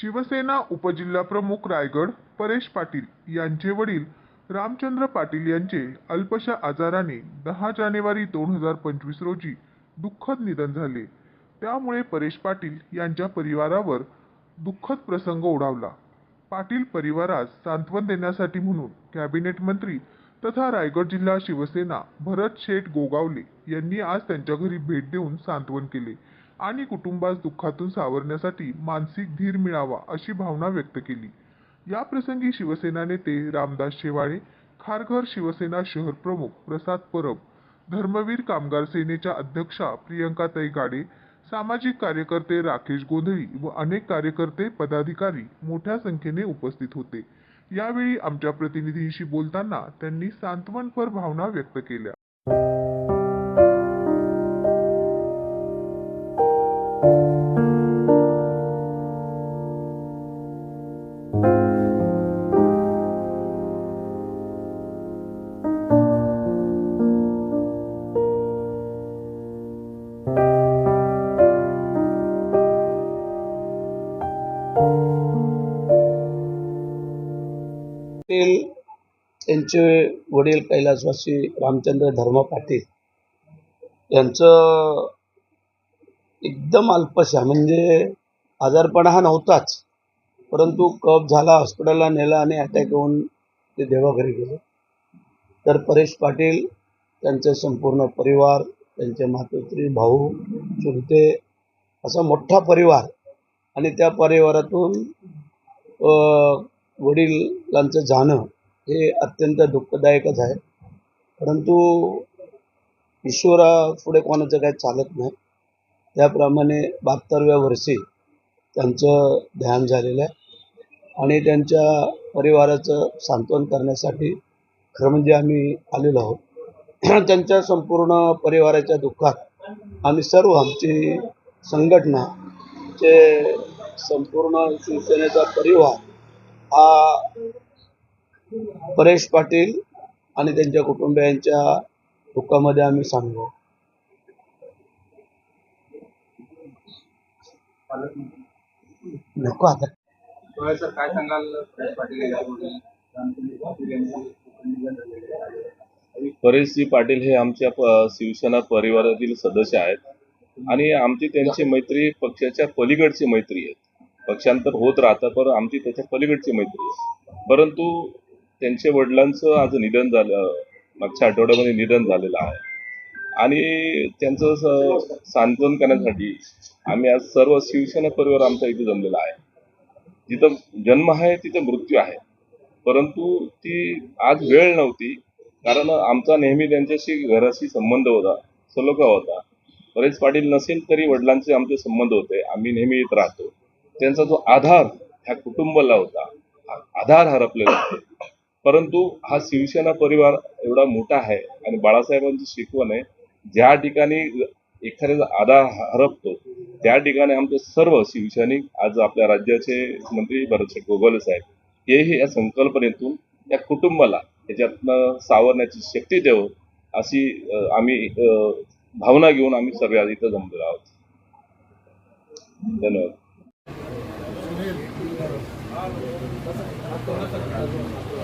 शिवसेना उपजिल्हाप्रमुख रायगड परेश पाटील यांचे वडील रामचंद्र पाटील यांचे अल्पशा आजाराने दहा जानेवारी दोन हजार पंचवीस रोजी दुःखद निधन झाले. त्यामुळे परेश पाटील यांच्या परिवारावर दुःखद प्रसंग ओढावला. पाटील परिवारास सांत्वन देण्यासाठी म्हणून कॅबिनेट मंत्री तथा रायगड जिल्हा शिवसेना भरत शेठ गोगावले यांनी आज त्यांच्या घरी भेट देऊन सांत्वन केले. आणि कुटुंबास दुःखातून सावरण्यासाठी मानसिक धीर मिळावा अशी भावना व्यक्त केली. या प्रसंगी शिवसेना नेते रामदास शेवाळे खारघर शिवसेना शहर प्रमुख प्रसाद परब धर्मवीर कामगार सेनेच्या अध्यक्षा प्रियंकाताई गाडे सामाजिक कार्यकर्ते राकेश गोंधळी व अनेक कार्यकर्ते पदाधिकारी मोठ्या संख्येने उपस्थित होते. यावेळी आमच्या प्रतिनिधींशी बोलताना त्यांनी सांत्वनपर भावना व्यक्त केल्या. पाटील त्यांचे वडील कैलासवासी रामचंद्र धर्म पाटील यांचं एकदम अल्पशा म्हणजे आजारपणा हा नव्हताच परंतु कप झाला हॉस्पिटलला नेला आणि अटॅक येऊन ते देवाघरी गेले. तर परेश पाटील त्यांचे संपूर्ण परिवार त्यांचे मातोश्री भाऊ चुलते असा मोठा परिवार. आणि त्या परिवारातून वडिलांचं जाणं हे अत्यंत दुःखदायकच आहे. परंतु ईश्वरा पुढे कोणाचं काही चालत नाही. त्याप्रमाणे बहात्तरव्या वर्षी त्यांचं ध्यान झालेलं आहे. आणि त्यांच्या परिवाराचं सांत्वन करण्यासाठी खरं म्हणजे आम्ही आलेलो आहोत. त्यांच्या संपूर्ण परिवाराच्या दुःखात आम्ही सर्व आमची संघटना जे संपूर्ण शिवसेनेचा परिवार हा परेश पाटील आणि त्यांच्या कुटुंबियांच्या दुःखामध्ये आम्ही सांगू. नको आता. सर काय सांगाल परेश पाटील आहे. परेशजी पाटील हे आमच्या शिवसेना परिवारातील सदस्य आहेत. आणि आमची त्यांची मैत्री पक्षाच्या पलीकडची मैत्री आहे. पक्षांतर होत राहतं पण आमची त्याच्या पलीकडची मैत्री परंतु त्यांच्या वडिलांचं आज निधन झालं मागच्या आठवड्यामध्ये निधन झालेलं आहे. आणि त्यांचं स- सांत्वन करण्यासाठी आम्ही आज सर्व शिवसेना परिवार आमच्या इथे जमलेला आहे. जिथं जन्म आहे तिथं मृत्यू आहे. परंतु ती आज वेळ नव्हती कारण आमचा नेहमी त्यांच्याशी घराशी संबंध होता सलोखा होता. बरेच पाटील नसेल तरी वडिलांचे आमचे संबंध होते आम्ही नेहमी येत राहतो. त्यांचा जो आधार ह्या कुटुंबाला होता आधार हरपलेला आहे परंतु हा शिवसेना परिवार एवढा मोठा आहे आणि बाळासाहेबांची शिकवण आहे ज्या ठिकाणी एखाद्याचा आधार हरपतो त्या ठिकाणी आमचे सर्व शिवसैनिक आज आपल्या राज्याचे मंत्री भरतशेठ गोगावले साहेब हेही या संकल्पनेतून या कुटुंबाला त्याच्यातनं सावरण्याची शक्ती देव अशी आम्ही भावना घेऊन आम्ही सर्व इथं जमलेलो आहोत. धन्यवाद. あの、まさに、あと、あと、あと。